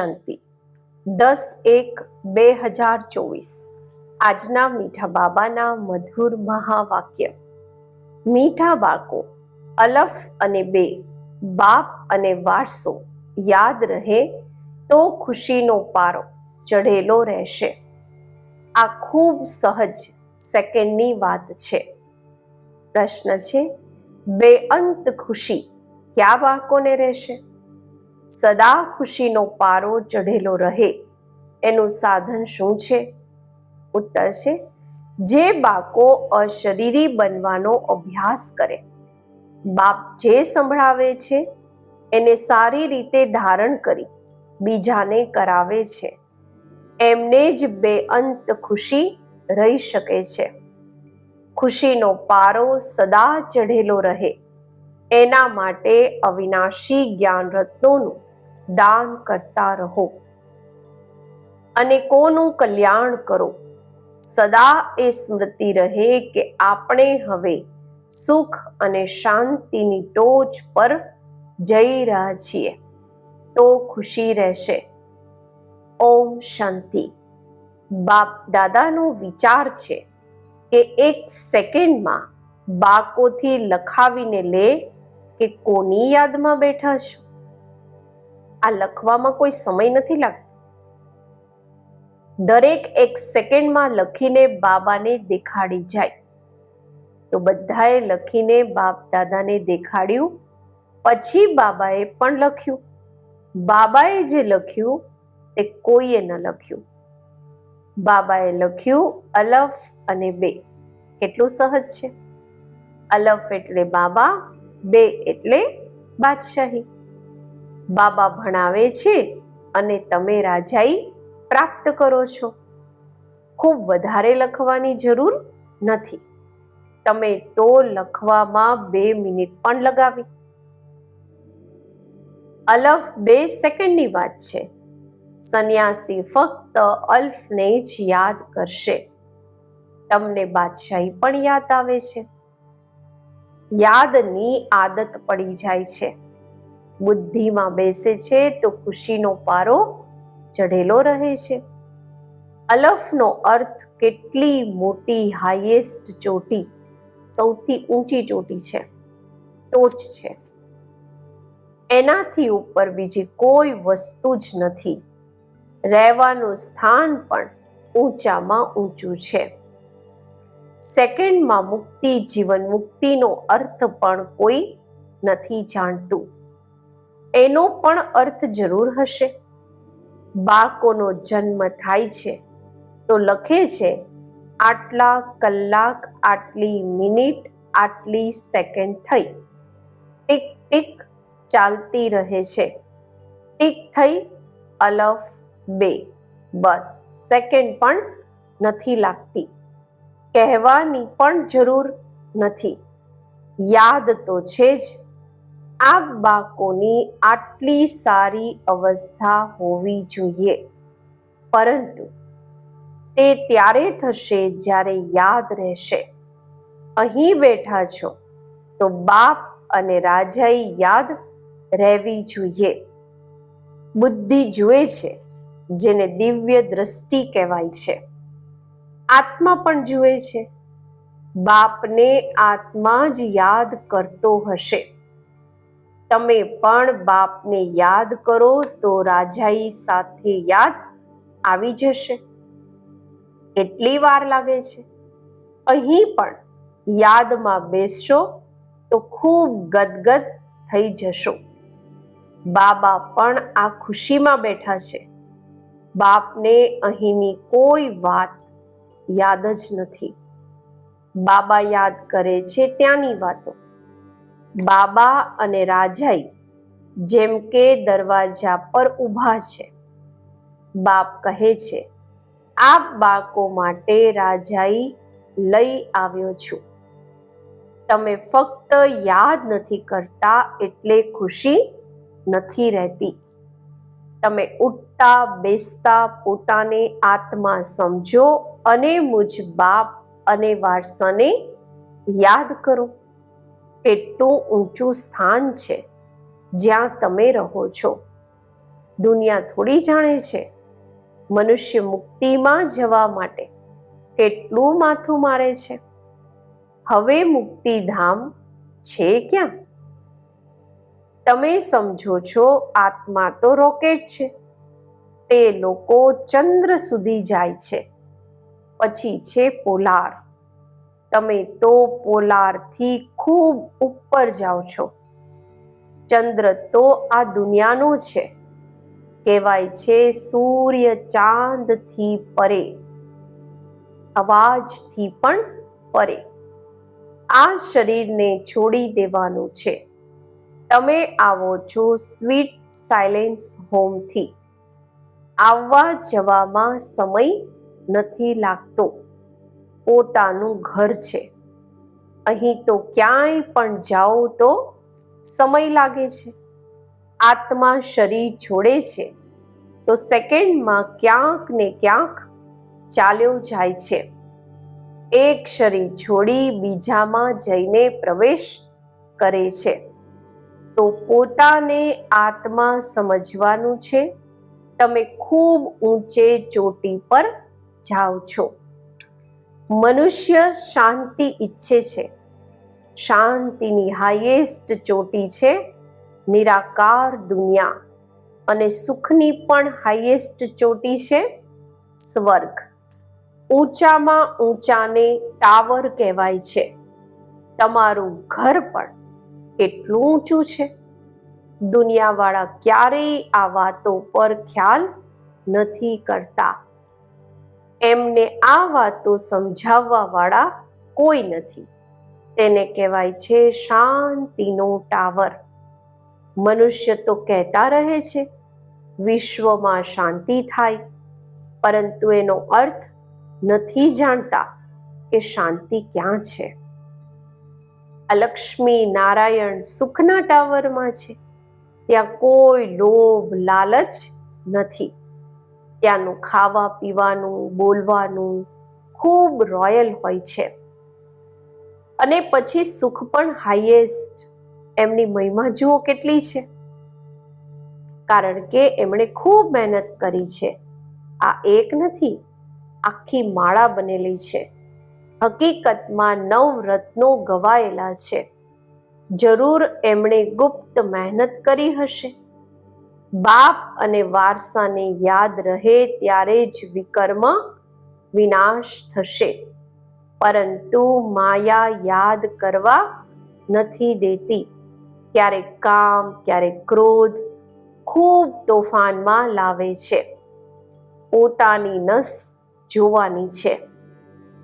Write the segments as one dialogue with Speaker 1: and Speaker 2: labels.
Speaker 1: શાંતિ. દસ એક બે હજાર ચોવીસ. આજના મીઠા બાબાના મધુર મહાવાક્ય. મીઠા બાળકો, અલફ અને બે, બાપ અને વારસો, યાદ રહે તો ખુશીનો પારો ચઢેલો રહેશે. આ ખૂબ સહજ સેકન્ડની વાત છે. પ્રશ્ન છે બેઅંત ખુશી કયા બાળકોને રહેશે? સદા ખુશીનો પારો ચઢેલો રહે. એનું સાધન શું છે? ઉત્તર છે, જે બાળકો અશરીરી બનવાનો અભ્યાસ કરે. બાપ જે સંભળાવે છે, એને સારી રીતે ધારણ કરી બીજાને કરાવે છે. એમને જ બેઅંત ખુશી રહી શકે છે. ખુશીનો પારો સદા ચઢેલો રહે. એના માટે અવિનાશી જ્ઞાન રત્નોનું દાન કરતા રહો. અને કોનું કલ્યાણ કરો. સદા એ સ્મૃતિ રહે કે આપણે હવે સુખ અને શાંતિની ટોચ પર જઈ રહ્યા છીએ. તો ખુશી રહેશે. ઓમ શાંતિ. બાપ દાદાનો વિચાર છે કે એક સેકન્ડમાં બાકોથી લખાવીને લે કે કોની યાદમાં બેઠા છો? આ લખવામાં કોઈ સમય નથી લાગતો. દરેક એક સેકન્ડમાં લખીને બાબાને દેખાડી જાય. તો બધાએ લખીને બાપ દાદાને દેખાડ્યું, પછી બાબાએ પણ લખ્યું. બાબાએ જે લખ્યું તે કોઈએ ન લખ્યું. બાબાએ લખ્યું, અલફ અને બે. કેટલું સહજ છે. અલફ એટલે બાબા બે એટલે બાદશાહી. બાબા ભણાવે છે અને તમે રાજાઈ પ્રાપ્ત કરો છો. ખૂબ વધારે લખવાની જરૂર નથી. તમે તો લખવામાં બે મિનિટ પણ લગાવી. અલફ બે સેકન્ડની વાત છે. સંન્યાસી ફક્ત અલ્ફને જ યાદ કરશે. તમને બાદશાહી પણ યાદ આવે છે. યાદની આદત પડી જાય છે. બુદ્ધિમાં બેસે છે તો ખુશીનો પારો ચઢેલો રહે છે. અલફનો અર્થ કેટલી મોટી હાઈએસ્ટ ચોટી, સૌથી ઊંચી ચોટી છે. ટોચ છે. એનાથી ઉપર બીજી કોઈ વસ્તુ જ નથી. રહેવાનું સ્થાન પણ ઊંચામાં ઊંચું છે. સેકન્ડમાં મુક્તિ, જીવન મુક્તિનો અર્થ પણ કોઈ નથી જાણતું. એનો પણ અર્થ જરૂર હશે. બાળકોનો જન્મ થાય છે તો લખે છે, આટલા કલાક, આટલી મિનિટ, આટલી સેકન્ડ થઈ. ટીક ટીક, ચાલતી રહે છે. ટીક થઈ, અલફ બે. બસ, સેકન્ડ પણ નથી લાગતી. કહેવાની પણ જરૂર નથી. યાદ તો છે જ આ બાળકોની આટલી સારી અવસ્થા હોવી જોઈએ. પરંતુ તે ત્યારે થશે જ્યારે યાદ રહેશે. અહીં બેઠા છો તો બાપ અને રાજાએ યાદ રહેવી જોઈએ. બુદ્ધિ જુએ છે, જેને દિવ્ય દ્રષ્ટિ કહેવાય છે. આત્મા પણ જુએ છે. બાપને આત્મા જ યાદ કરતો હશે. તમે પણ બાપને યાદ કરો તો રાજાઈ સાથે યાદ આવી જશે. કેટલી વાર લાગે છે. અહીં પણ યાદમાં બેસશો તો ખૂબ ગદગદ થઈ જશો. બાબા પણ આ ખુશીમાં બેઠા છે. બાપને અહીંની કોઈ વાત યાદ જ નથી. બાબા યાદ કરે છે ત્યાંની વાતો. બાબા અને રાજાઈ જેમ કે દરવાજા પર ઊભા છે. બાપ કહે છે, આ બાળકો માટે રાજાઈ લઈ આવ્યો છું. તમે ફક્ત યાદ નથી કરતા એટલે ખુશી નથી રહેતી. તમે ઉઠતા બેસતા પોતાને આત્મા સમજો અને મુજ બાપ અને વારસાને યાદ કરો. કેટલું ઊંચું સ્થાન છે, જ્યાં તમે રહો છો. દુનિયા થોડી જાણે છે. મનુષ્ય મુક્તિમાં જવા માટે કેટલું માથું મારે છે? હવે મુક્તિધામ છે ક્યાં? તમે સમજો છો, આત્મા તો રોકેટ છે. તે લોકો ચંદ્ર સુધી જાય છે. પછી છે પોલાર. તમે તો પોલારથી ખૂબ ઉપર જાઓ છો. ચંદ્ર તો આ દુનિયાનો છે. કહેવાય છે સૂર્ય ચાંદથી પરે. અવાજથી પણ પરે. આ શરીરને છોડી દેવાનું છે. તમે આવો છો સ્વીટ સાયલેન્સ હોમથી. આવવા જવામાં સમય નથી લાગતો. પોતાનું ઘર છે. અહીં તો ક્યાંય પણ જાઓ તો સમય લાગે છે. આત્મા શરીર જોડે છે. તો સેકન્ડમાં ક્યાંક ને ક્યાંક ચાલ્યો જાય છે. એક શરીર છોડી બીજામાં જઈને પ્રવેશ કરે છે. તો પોતાને આત્મા સમજવાનું છે. તમે ખૂબ ઊંચે ચોટી પર જાઓ છો. મનુષ્ય શાંતિ ઈચ્છે છે. શાંતિની હાઈએસ્ટ ચોટી છે નિરાકાર દુનિયા અને સુખની પણ હાઈએસ્ટ ચોટી છે સ્વર્ગ. ઊંચામાં ઊંચાને ટાવર કહેવાય છે. તમારું ઘર પણ કેટલું ઊંચું છે. દુનિયાવાળા ક્યારેય આ વાતો પર ખ્યાલ નથી કરતા. એમને આ વાતો સમજાવવા વાળા કોઈ નથી. તેને કહેવાય છે શાંતિનો ટાવર. મનુષ્ય તો કહેતા રહે છે, વિશ્વમાં શાંતિ થાય, પરંતુ એનો અર્થ નથી જાણતા કે શાંતિ ક્યાં છે. અલક્ષ્મી નારાયણ સુખના ટાવરમાં છે, ત્યાં કોઈ લોભ લાલચ નથી. ત્યાંનું ખાવા પીવાનું, બોલવાનું ખૂબ રોયલ હોય છે. અને પછી સુખ પણ હાઈએસ્ટ એમની મહિમા જુઓ કેટલી છે. કારણ કે એમણે ખૂબ મહેનત કરી છે. આ એક નથી, આખી માળા બનેલી છે. હકીકતમાં નવ રત્નો ગવાયેલા છે. જરૂર એમણે ગુપ્ત મહેનત કરી હશે. બાપ અને વારસાને યાદ રહે ત્યારે જ વિકર્મ વિનાશ થશે. પરંતુ માયા યાદ કરવા નથી દેતી. ક્યારેક કામ, ક્યારેક ક્રોધ ખૂબ તોફાનમાં લાવે છે. પોતાની નસ જોવાની છે.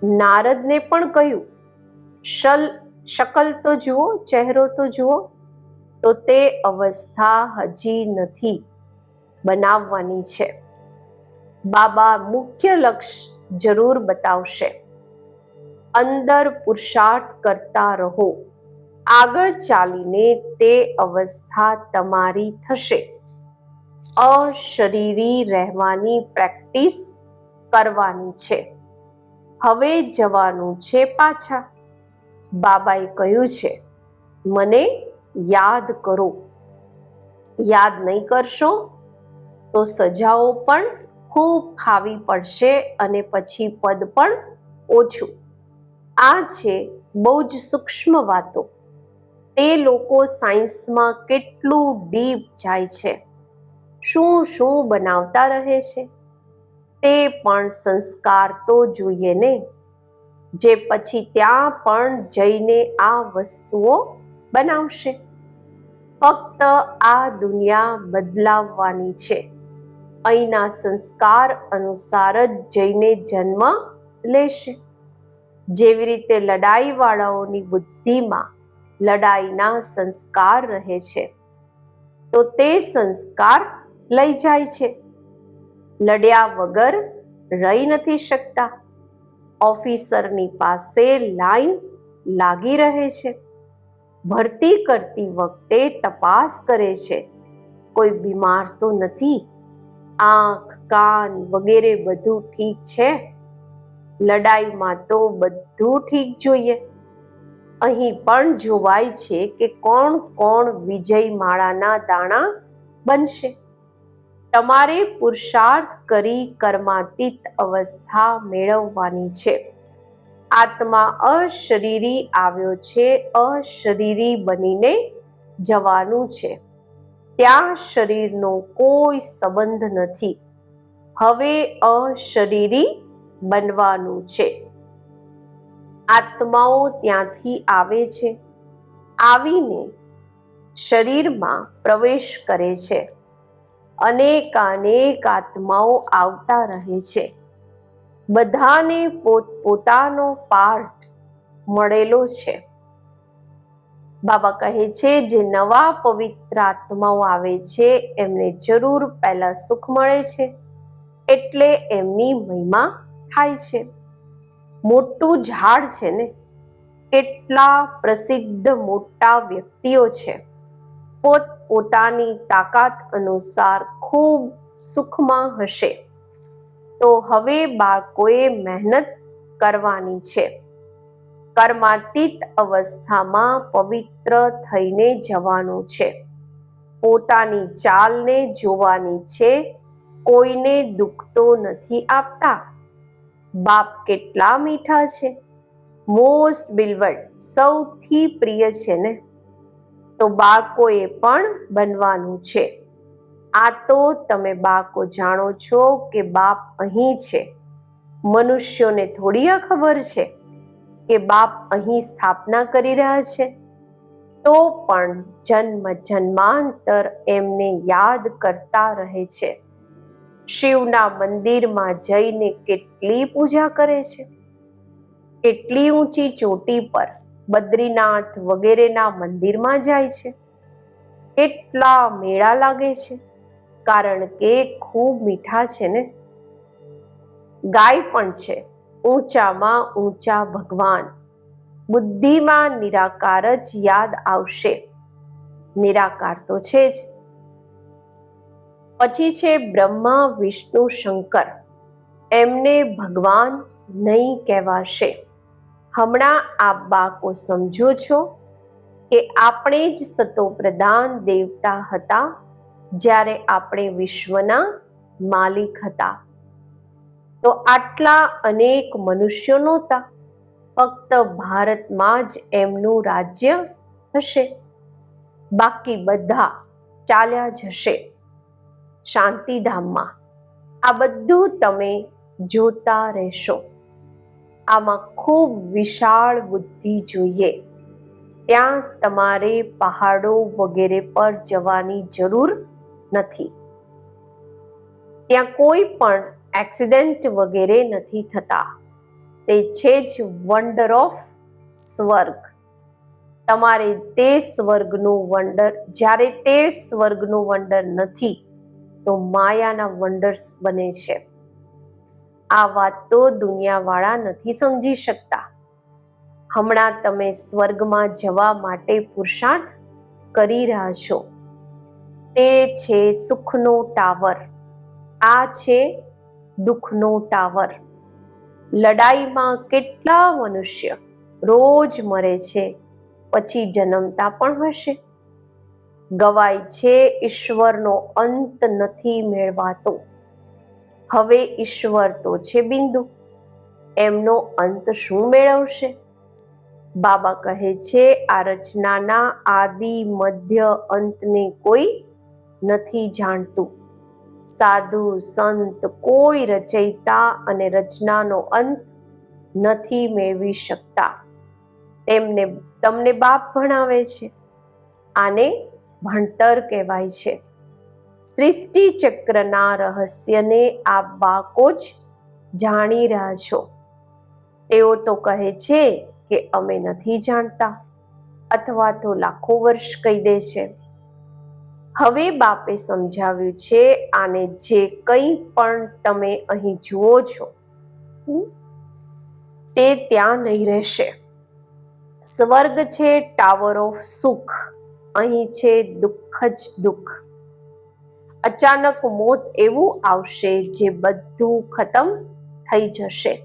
Speaker 1: નારદને પણ કહ્યું, શલ, શકલ તો જુઓ, ચહેરો તો જુઓ. તો તે અવસ્થા હજી નથી બનાવવાની છે. બાબા મુખ્ય લક્ષ્ય જરૂર બતાવશે. અંદર પુરુષાર્થ કરતા રહો. આગળ ચાલીને તે અવસ્થા તમારી થશે. અશરીરી રહેવાની પ્રેક્ટિસ કરવાની છે. હવે જવાનું છે પાછા. બાબાએ કહ્યું છે, મને યાદ કરો. યાદ નહીં કરશો તો સજાઓ પણ ખૂબ ખાવી પડશે અને પછી પદ પણ ઓછું. આ છે બહુ જ સૂક્ષ્મ વાતો. તે લોકો સાયન્સમાં કેટલું ડીપ જાય છે. શું શું બનાવતા રહે છે? તે પણ સંસ્કાર તો જોઈએ ને. જે પછી ત્યાં પણ જઈને આ વસ્તુઓ બનાવશે. ફક્ત આ દુનિયા બદલાવવાની છે. અહીંના સંસ્કાર અનુસાર જ જઈને જન્મ લેશે. જેવી રીતે લડાઈવાળાઓની બુદ્ધિમાં લડાઈના સંસ્કાર રહે છે, તો તે સંસ્કાર લઈ જાય છે. લડ્યા વગર રહી નથી શકતા. ઓફિસરની પાસે લાઈન લાગી રહે છે. ભરતી કરતી વખતે તપાસ કરે છે. કોઈ બીમાર તો નથી? આંખ, કાન વગેરે બધું ઠીક છે? લડાઈમાં તો બધું ઠીક જોઈએ. અહીં પણ જોવાય છે કે કોણ કોણ વિજય માળાના દાણા બનશે. તમારે પુરુષાર્થ કરી કર્માતીત અવસ્થા મેળવવાની છે. આત્મા અશરીરી આવ્યો છે, અશરીરી બનીને જવાનું છે. ત્યાં શરીરનો કોઈ સંબંધ નથી. હવે અશરીરી બનવાનું છે. આત્માઓ ત્યાંથી આવે છે. આવીને શરીરમાં પ્રવેશ કરે છે. અનેકાનેક આત્માઓ આવતા રહે છે. બધાને પોતપોતાનો પાર્ટ મળેલો છે. બાબા કહે છે, જે નવા પવિત્ર આત્માઓ આવે છે, એમને જરૂર પહેલા સુખ મળે છે, એટલે એમની મહિમા થાય છે. મોટું ઝાડ છે ને, કેટલા પ્રસિદ્ધ મોટા વ્યક્તિઓ છે. પોત, પોતાની તાકાત અનુસાર ખૂબ સુખમાં હશે. તો હવે બાળકોએ મહેનત કરવાની છે. કર્માતીત અવસ્થામાં પવિત્ર થઈને જવાનું છે. પોતાની ચાલને જોવાની છે. કોઈને દુખતો નથી આપતા. બાપ કેટલા મીઠા છે. મોસ્ટ બિલવર્ડ સૌથી પ્રિય છે ને? તો બાળકોએ પણ બનવાનું છે. આ તો તમે બાળકો જાણો છો કે બાપ અહીં છે. મનુષ્યોને થોડી ખબર છે કે બાપ અહીં સ્થાપના કરી રહ્યા છે. તો પણ જન્મ જન્માંતર એમને યાદ કરતા રહે છે. શિવના મંદિરમાં જઈને કેટલી પૂજા કરે છે. કેટલી ઊંચી ચોટી પર બદ્રીનાથ વગેરેના મંદિરમાં જાય છે. કેટલા મેળા લાગે છે. કારણ કે ખૂબ મીઠા છે ને? ગાય પણ છે. ઊંચામાં ઊંચા ભગવાન. બુદ્ધિમાં નિરાકાર જ યાદ આવશે. નિરાકાર તો છે જ. પછી છે બ્રહ્મા, વિષ્ણુ, શંકર. એમને ભગવાન નહીં કહેવાશે. હમણાં આપ બાળકો સમજો છો કે આપણે જ સતોપ્રધાન દેવતા હતા? જ્યારે આપણે વિશ્વના માલિક હતા. તો આટલા અનેક મનુષ્યો નહોતા. ફક્ત ભારતમાં જ એમનું રાજ્ય હશે. બાકી બધા ચાલ્યા જશે શાંતિધામમાં. આ બધું તમે જોતા રહેશો. આમાં ખૂબ વિશાળ બુદ્ધિ જોઈએ. ત્યાં તમારે પહાડો વગેરે પર જવાની જરૂર નથી. ત્યાં કોઈ પણ એક્સિડન્ટ વગેરે નથી થતા. તે છે જ વન્ડર ઓફ સ્વર્ગ. તમારે તે સ્વર્ગનું વંડર જ્યારે તે સ્વર્ગનું વંડર નથી, તો માયાના વંડર્સ બને છે. આ વાત તો દુનિયાવાળા નથી સમજી શકતા. હમણાં તમે સ્વર્ગમાં જવા માટે પુરુષાર્થ કરી રહ્યા છો. તે છે સુખનો ટાવર. આ છે દુઃખનો ટાવર. લડાઈમાં કેટલા મનુષ્ય રોજ મરે છે, પછી જન્મતા પણ હશે. ગવાય છે ઈશ્વરનો અંત નથી મેળવાતો. હવે ઈશ્વર તો છે બિંદુ. એમનો અંત શું મેળવશે? બાબા કહે છે, આ રચનાના આદિ મધ્ય અંતને કોઈ નથી જાણતું. સાધુ, સંત કોઈ રચયિતા અને રચનાનો અંત નથી મેળવી શકતા. તેમને, તમને બાપ ભણાવે છે. આને ભણતર કહેવાય છે. સૃષ્ટિ ચક્રના રહસ્યને આ બાળકો જ જાણી રહ્યા છો. તેઓ તો કહે છે કે અમે નથી જાણતા, અથવા તો લાખો વર્ષ કહી દે છે. હવે બાપે સમજાવ્યું છે, આને જે કંઈ પણ તમે અહીં જુઓ છો તે ત્યાં નહીં રહેશે. સ્વર્ગ છે, ટાવર ઓફ સુખ. અહીં છે, દુઃખ જ દુઃખ. અચાનક મોત એવું આવશે જે બધું ખતમ થઈ જશે.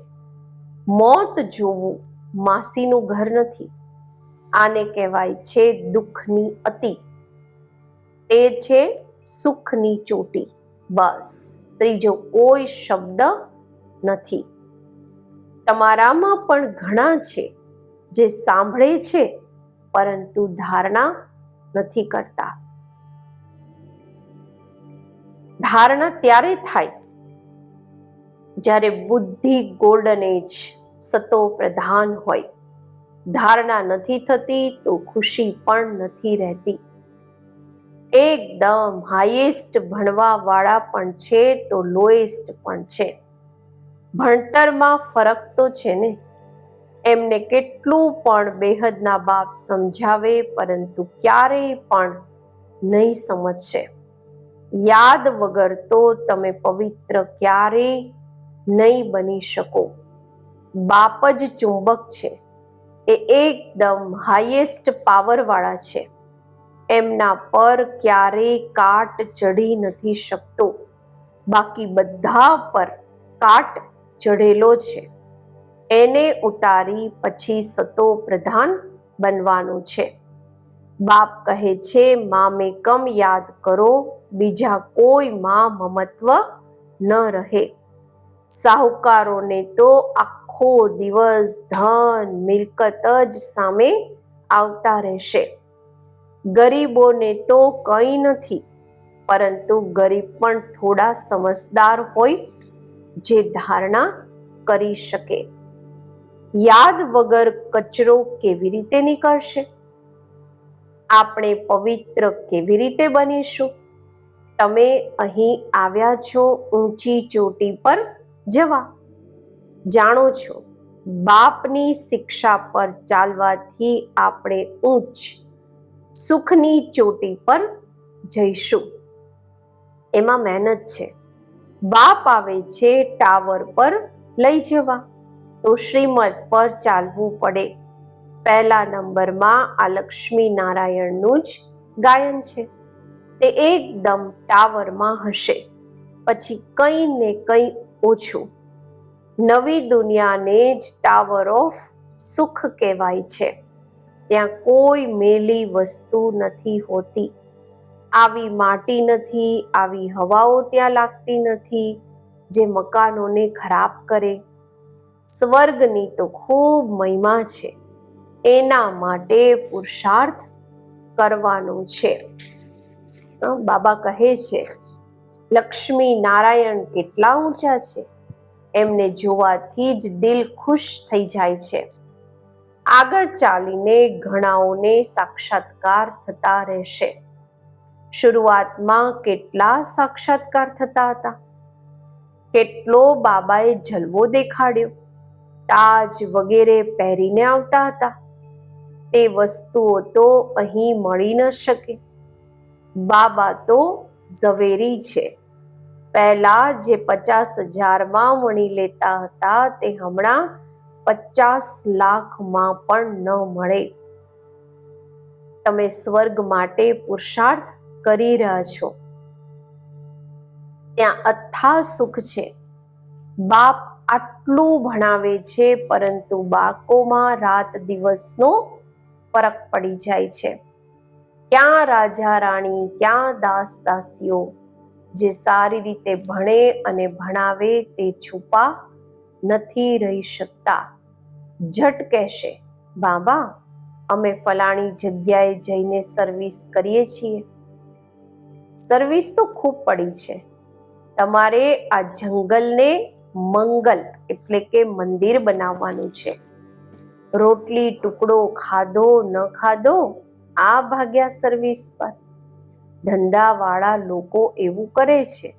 Speaker 1: મોત જોવું માસીનું ઘર નથી. આને કહેવાય છે, દુઃખની અતિ. તે છે સુખની ચોટી. બસ. ત્રીજો કોઈ શબ્દ નથી. તમારામાં પણ ઘણા છે જે સાંભળે છે, પરંતુ ધારણા નથી કરતા. ધારણા ત્યારે થાય જ્યારે બુદ્ધિ ગોલ્ડન એજ સતો પ્રધાન હોય. ધારણા નથી થતી તો ખુશી પણ નથી રહેતી. એકદમ હાઈએસ્ટ ભણવાવાળા પણ છે તો લોએસ્ટ પણ છે. ભણતરમાં ફરક તો છે ને? એમને કેટલું પણ બેહદના બાપ સમજાવે પરંતુ ક્યારેય પણ નહીં સમજશે. યાદ વગર તો તમે પવિત્ર ક્યારેય નહીં બની શકો. બાપ જ ચુંબક છે. એ એકદમ હાઈએસ્ટ પાવરવાળા છે. એમના પર ક્યારેય કાટ ચઢી નથી શકતો. બાકી બધા પર કાટ ચઢેલો છે. એને ઉતારી પછી સતો પ્રધાન બનવાનું છે. બાપ કહે છે, મામે કમ યાદ કરો, બીજા કોઈ માં મમત્વ ન રહે. સાહુકારોને તો આખો દિવસ ધન, મિલકત જ સામે આવતા રહેશે. ગરીબોને તો કંઈ નથી, પરંતુ ગરીબ પણ થોડા સમજદાર હોય જે ધારણા કરી શકે. યાદ વગર કચરો કેવી રીતે નીકળશે? આપણે પવિત્ર કેવી રીતે બનીશું? તમે અહીં આવ્યા છો ઊંચી ચોટી પર જવા. જાણો છો, બાપની શિક્ષા પર ચાલવાથી આપણે ઊંચ સુખની ચોટી પર જઈશું. એમાં મહેનત છે. બાપ આવે છે ટાવર પર લઈ જવા. તો શ્રીમદ પર ચાલવું પડે. પહેલા નંબરમાં આ લક્ષ્મી નારાયણનું જ ગાયન છે. તે એકદમ ટાવરમાં હશે. પછી કંઈ ને કંઈ ઓછું. નવી દુનિયાને જ ટાવર ઓફ સુખ કહેવાય છે. ત્યાં કોઈ મેલી વસ્તુ નથી હોતી. આવી માટી નથી, આવી હવાઓ ત્યાં લાગતી નથી, જે મકાનોને ખરાબ કરે. સ્વર્ગની તો ખૂબ મહિમા છે. એના માટે પુરુષાર્થ કરવાનું છે. બાબા કહે છે, લક્ષ્મી નારાયણ કેટલા ઊંચા છે. એમને જોવાથી જ દિલ ખુશ થઈ જાય છે. આગળ ચાલીને ઘણાઓને સાક્ષાત્કાર થતા રહેશે. શરૂઆતમાં કેટલા સાક્ષાત્કાર થતા હતા? કેટલો બાબાએ જલવો દેખાડ્યો? તાજ વગેરે પહેરીને આવતા હતા? તે વસ્તુઓ તો અહીં મળી ન શકે. બાબા તો ઝવેરી છે. પહેલા જે પચાસ હજારમાં વણી લેતા હતા તે હમણાં પચાસ લાખમાં પણ ન મળે. તમે સ્વર્ગ માટે પુરુષાર્થ કરી રહ્યા છો. ત્યાં અથા સુખ છે. બાપ આટલું ભણાવે છે, પરંતુ બાળકોમાં રાત દિવસનો ફરક પડી જાય છે. ક્યાં રાજા રાણી, ક્યાં દાસ દાસીઓ જે સારી રીતે ભણે અને ભણાવે તે છુપા નથી રહી શકતા. ઝટ કહેશે, બાબા, અમે ફલાણી જગ્યાએ જઈને સર્વિસ કરીએ છીએ. સર્વિસ તો ખૂબ પડી છે. તમારે આ જંગલને મંગલ એટલે કે મંદિર બનાવવાનું છે. રોટલી, ટુકડો, ખાધો, ન ખાધો, આ ભાગ્યા સર્વિસ પર. ધંધાવાળા લોકો એવું કરે છે.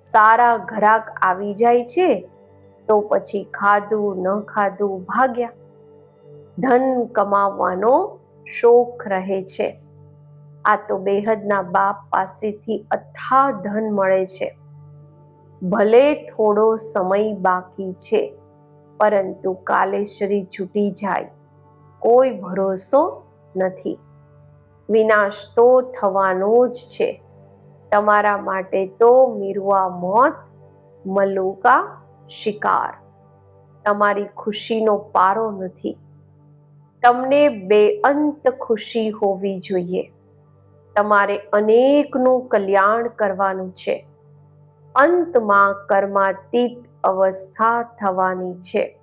Speaker 1: સારા ઘરાક આવી જાય છે તો પછી ખાધું, ન ખાધું, ભાગ્યા. ધન કમાવવાનો શોખ રહે છે. આ તો બેહદના બાપ પાસેથી અથા ધન મળે છે. ભલે થોડો સમય બાકી છે, પરંતુ કાલે શરીર છૂટી જાય. કોઈ ભરોસો નથી. વિનાશ તો થવાનો જ છે. તમારા માટે તો મીરવા મોત, મલુકા શિકાર. તમારી ખુશીનો પારો નથી. તમને બેઅંત ખુશી હોવી જોઈએ. તમારે અનેકનું કલ્યાણ કરવાનું છે. અંતમાં કર્માતીત અવસ્થા થવાની છે.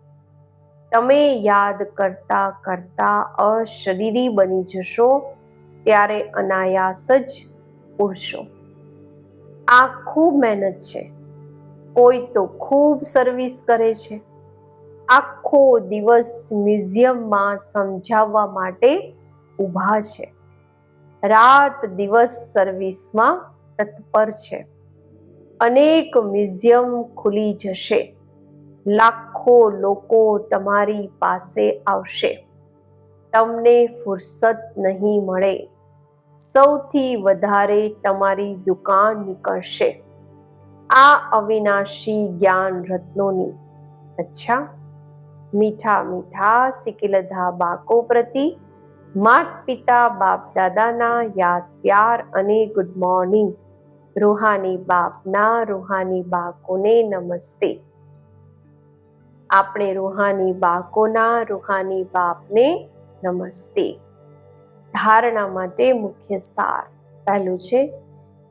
Speaker 1: તમે યાદ કરતા કરતા અશરીરી બની જશો, ત્યારે અનાયાસ જ ઉડશો. આ ખૂબ મહેનત છે. કોઈ તો ખૂબ સર્વિસ કરે છે. આખો દિવસ મ્યુઝિયમમાં સમજાવવા માટે ઊભા છે. રાત દિવસ સર્વિસમાં તત્પર છે. અનેક મ્યુઝિયમ ખુલી જશે. લાખો લોકો તમારી પાસે આવશે. તમને ફુરસત નહીં મળે. સૌથી વધારે તમારી દુકાન નીકળશે. આ અવિનાશી જ્ઞાન રત્નોની અચ્છા, મીઠા મીઠા સિકિલધા બાકો પ્રતિ માત પિતા બાપ દાદાના યાદ પ્યાર અને ગુડ મોર્નિંગ રૂહાની બાપના રૂહાની બાકોને નમસ્તે. આપણે રૂહાની બાકોના રૂહાની બાપને નમસ્તે. ધારણા માટે મુખ્ય સાર પહેલું છે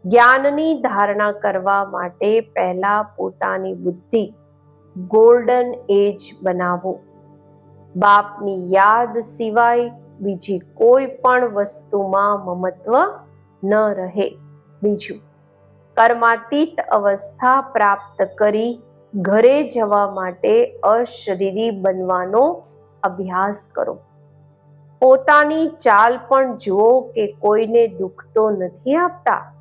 Speaker 1: જ્ઞાનની ધારણા કરવા માટે પહેલા પોતાની બુદ્ધિ ગોલ્ડન એજ બનાવો. બાપની યાદ સિવાય બીજી કોઈ પણ વસ્તુમાં મમત્વ ન રહે. બીજું, કર્માતીત અવસ્થા પ્રાપ્ત કરી ઘરે જવા માટે અશરીરી બનવાનો અભ્યાસ કરો. પોતાની ચાલ પણ જુઓ કે કોઈને દુઃખ તો નથી આપતા.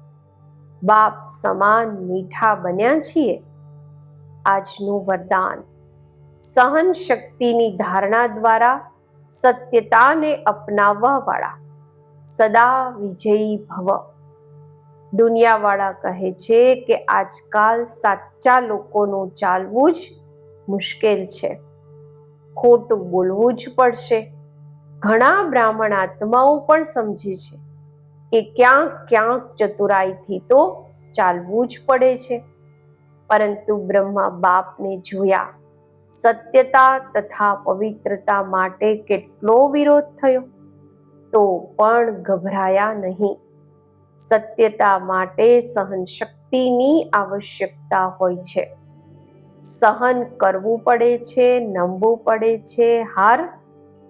Speaker 1: બાપ સમાન મીઠા બન્યા છીએ. આજનું વરદાન સહન શક્તિની ધારણા દ્વારા સત્યતાને અપનાવવાવાળા સદા વિજયી ભવ. દુનિયાવાળા કહે છે કે આજકાલ સાચા લોકોનું ચાલવું જ મુશ્કેલ છે. ખોટું બોલવું જ પડશે. ઘણા બ્રાહ્મણ આત્માઓ પણ સમજે છે. કે ક્યાંક ક્યાંક ચતુરાઈથી તો ચાલવું જ પડે છે. પરંતુ બ્રહ્મા બાપને જોયા, સત્યતા તથા પવિત્રતા માટે કેટલો વિરોધ થયો? તો પણ ગભરાયા નહીં. સત્યતા માટે સહન શક્તિની આવશ્યકતા હોય છે. સહન કરવું પડે છે, નમવું પડે છે, હાર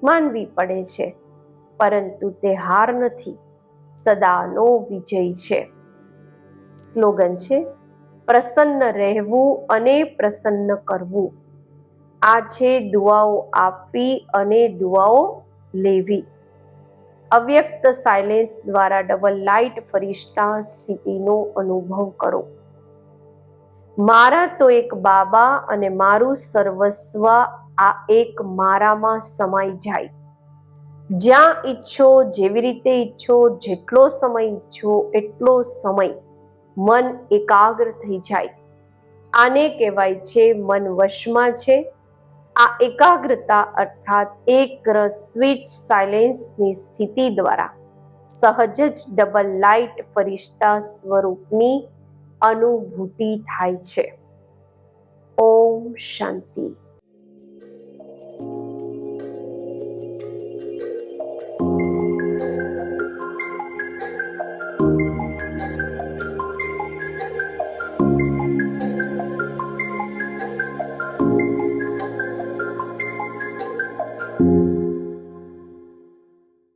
Speaker 1: માનવી પડે છે. પરંતુ તે હાર નથી. સદાનો વિજય છે. સ્લોગન છે, પ્રસન્ન રહેવું અને પ્રસન્ન કરવું. આ છે દુઆઓ આપવી અને દુઆઓ લેવી. અવ્યક્ત સાયલેન્સ દ્વારા ડબલ લાઇટ ફરિશ્તા સ્થિતિનો અનુભવ કરો. મારા તો એક બાબા અને મારું સર્વસ્વ આ એક મારામાં સમાઈ જાય. જ્યાં ઈચ્છો, જેવી રીતે ઈચ્છો, જેટલો સમય ઈચ્છો, એટલો સમય. મન એકાગ્ર થઈ જાય. આને કહેવાય છે મન વશમાં છે. આ એકાગ્રતા અર્થાત એક સ્વીટ સાયલેન્સની સ્થિતિ દ્વારા સહજ જ ડબલ લાઇટ ફરિશ્તા સ્વરૂપની અનુભૂતિ થાય છે. ઓમ શાંતિ.